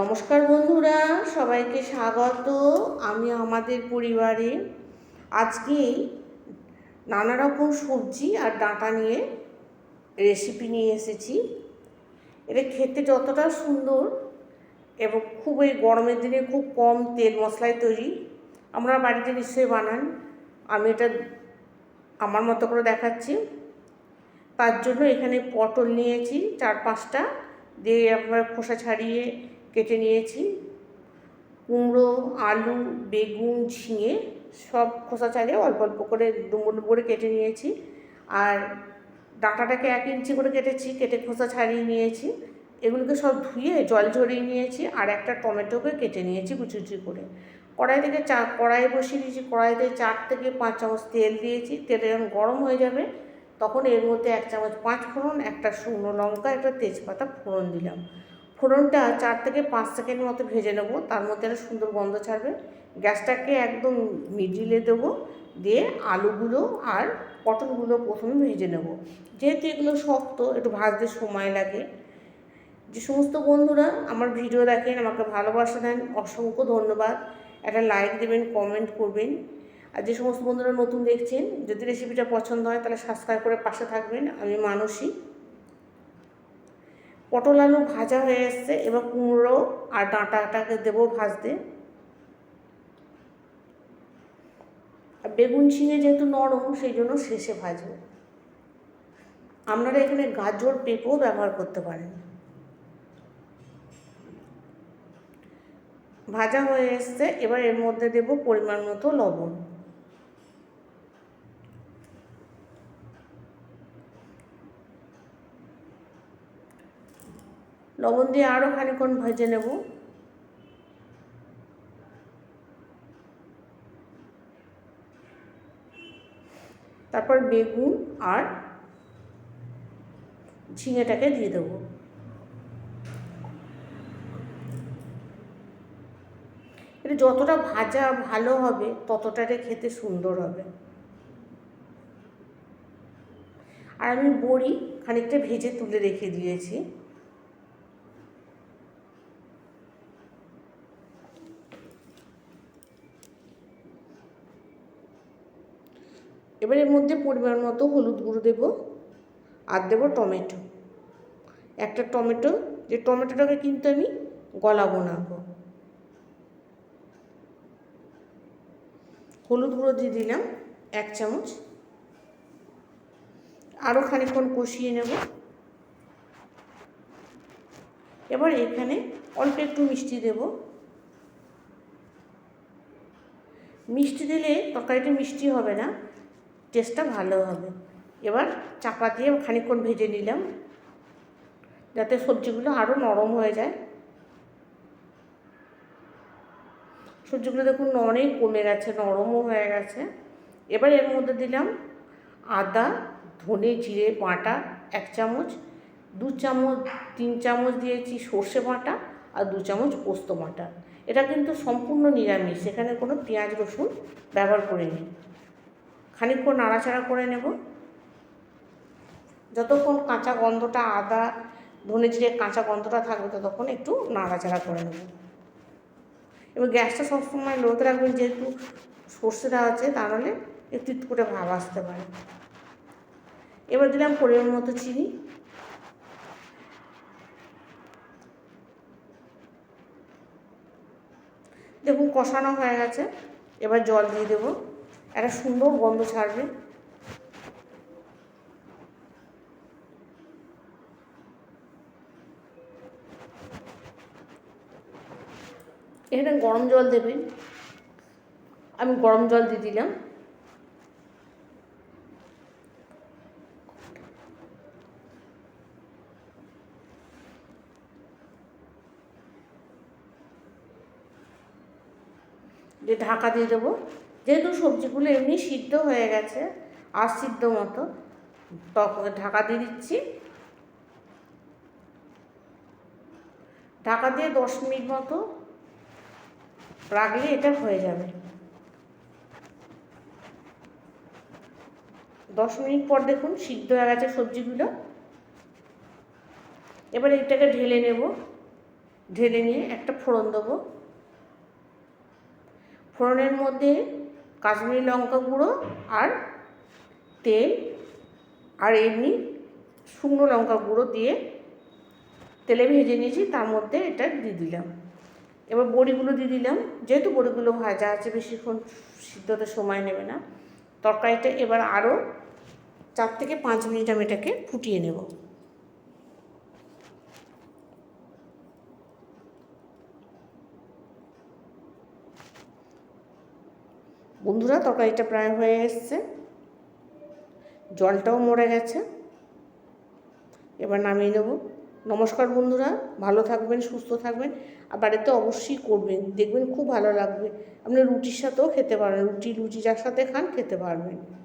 নমস্কার বন্ধুরা, সবাইকে স্বাগত। আমি আমাদের পরিবারে আজকে নানা রকম সবজি আর ডাঁটা নিয়ে রেসিপি নিয়ে এসেছি। এটা খেতে যতটা সুন্দর এবং খুব এই গরমের দিনে খুব কম তেল মশলায় তৈরি আমরা বাড়িতে নিশ্চয়ই বানান। আমি এটা আমার মতো করে দেখাচ্ছি। তার জন্য এখানে পটল নিয়েছি, চার পাঁচটা। দিয়ে আমরা খোসা ছাড়িয়ে কেটে নিয়েছি। কুমড়ো, আলু, বেগুন, ঝিঙে সব খোসা ছাড়িয়ে অল্প অল্প করে ডুমো ডুমো করে কেটে নিয়েছি। আর ডাঁটাটাকে এক ইঞ্চি করে কেটেছি, কেটে খোসা ছাড়িয়ে নিয়েছি। এগুলোকে সব ধুয়ে জল ঝরিয়ে নিয়েছি আর একটা টমেটোকে কেটে নিয়েছি কুচি কুচি করে। কড়াই থেকে চা কড়াই বসিয়ে দিয়েছি। কড়াইতে চার থেকে পাঁচ চামচ তেল দিয়েছি। তেলে যখন গরম হয়ে যাবে তখন এর মধ্যে এক চামচ পাঁচ ফোড়ন একটা শুকনো লঙ্কা, একটা তেজপাতা ফোড়ন দিলাম। ফোড়নটা চার থেকে পাঁচ সেকেন্ড মতো ভেজে নেব। তার মধ্যে একটা সুন্দর গন্ধ ছাড়বে। গ্যাসটাকে একদম মিডিলে দেবো। দিয়ে আলুগুলো আর পটলগুলো প্রথমে ভেজে নেব। যেহেতু এগুলো শক্ত, একটু ভাজতে সময় লাগে। যে সমস্ত বন্ধুরা আমার ভিডিও দেখেন, আমাকে ভালোবাসা দেন, অসংখ্য ধন্যবাদ। একটা লাইক দেবেন, কমেন্ট করবেন। আর যে সমস্ত বন্ধুরা নতুন দেখছেন, যদি রেসিপিটা পছন্দ হয় তাহলে সাবস্ক্রাইব করে পাশে থাকবেন। আমি মানসী। পটল আলু ভাজা হয়ে এসছে, এবার কুমড়ো আর ডাঁটাটাকে দেবো ভাজতে। বেগুন ঝিঙে যেহেতু নরম, সেই জন্য শেষে ভাজবো। আপনারা এখানে গাজর পেঁপেও ব্যবহার করতে পারেন। ভাজা হয়ে এসছে, এবার এর মধ্যে দেব পরিমাণ মতো লবণ। লবণ দিয়ে আরও খানিক্ষণ ভেজে নেব। তারপর বেগুন আর ঝিঙেটাকে দিয়ে দেবো। এটা যতটা ভাজা ভালো হবে ততটারে খেতে সুন্দর হবে। আর আমি বড়ি খানিকটা ভেজে তুলে রেখে দিয়েছি। এবার এর মধ্যে পরিমাণ মতো হলুদ গুঁড়ো দেবো আর দেবো টমেটো। একটা টমেটো, যে টমেটোটাকে কিন্তু আমি গলাবো না হলুদ গুঁড়ো দিয়ে দিলাম এক চামচ। আরও খানিক্ষণ কষিয়ে নেব। এবার এখানে অল্প একটু মিষ্টি দেব। মিষ্টি দিলে তরকারিটা মিষ্টি হবে না। টেস্টটা ভালো হবে। এবার চাপা দিয়ে খানিক্ষণ ভেজে নিলাম, যাতে সবজিগুলো আরও নরম হয়ে যায়। সবজিগুলো দেখুন অনেক কমে গেছে, নরমও হয়ে গেছে। এবার এর মধ্যে দিলাম আদা, ধনে জিরে বাটা এক চামচ, দু চামচ, তিন চামচ দিয়েছি সর্ষে বাটা আর দু চামচ পোস্ত বাটা। এটা কিন্তু সম্পূর্ণ নিরামিষ, এখানে কোনো পেঁয়াজ রসুন ব্যবহার করিনি। খানিকক্ষণ নাড়াচাড়া করে নেব। যতক্ষণ কাঁচা গন্ধটা, আদা, ধনে জিরে কাঁচা গন্ধটা থাকবে, ততক্ষণ একটু নাড়াচাড়া করে নেব। এবার গ্যাসটা সবসময় লোতে রাখবেন, যেহেতু সর্ষে দেওয়া আছে, তাহলে একটু একটু করে ভাব আসতে পারে। এবার দিলাম পরিমাণ মতো চিনি। দেখুন কষানো হয়ে গেছে, এবার জল দিয়ে দেবো। একটা সুন্দর গন্ধ ছাড়বে। এখানে গরম জল দেবেন আমি গরম জল দিয়ে দিলাম। দিয়ে ঢাকা দিয়ে দেবো। যেহেতু সবজিগুলো এমনি সিদ্ধ হয়ে গেছে, আর সিদ্ধ মতো তখন ঢাকা দিয়ে দিচ্ছি। ঢাকা দিয়ে দশ মিনিট মতো রাখলে এটা হয়ে যাবে। দশ মিনিট পর দেখুন সিদ্ধ হয়ে গেছে সবজিগুলো। এবার এটাকে ঢেলে নেব। ঢেলে নিয়ে একটা ফোড়ন দেবো। ফোড়নের মধ্যে কাশ্মীরি লঙ্কা গুঁড়ো আর তেল আর এমনি শুকনো লঙ্কা গুঁড়ো দিয়ে তেলে ভেজে নিয়েছি, তার মধ্যে এটা দিয়ে দিলাম। এবার বড়িগুলো দিয়ে দিলাম। যেহেতু বড়িগুলো ভাজা আছে, বেশিক্ষণ সিদ্ধতে সময় নেবে না। তরকারিটা এবার আরও চার থেকে পাঁচ মিনিট আমি এটাকে ফুটিয়ে নেব। বন্ধুরা, তরকারিটা প্রায় হয়ে এসছে। জলটাও মরে গেছে। এবার নামিয়ে নেব। নমস্কার বন্ধুরা, ভালো থাকবেন, সুস্থ থাকবেন। আর বাড়িতে অবশ্যই করবেন। দেখবেন খুব ভালো লাগবে। আপনি রুটির সাথেও খেতে পারবেন। রুটি, লুচি যার সাথে খান, খেতে পারবেন।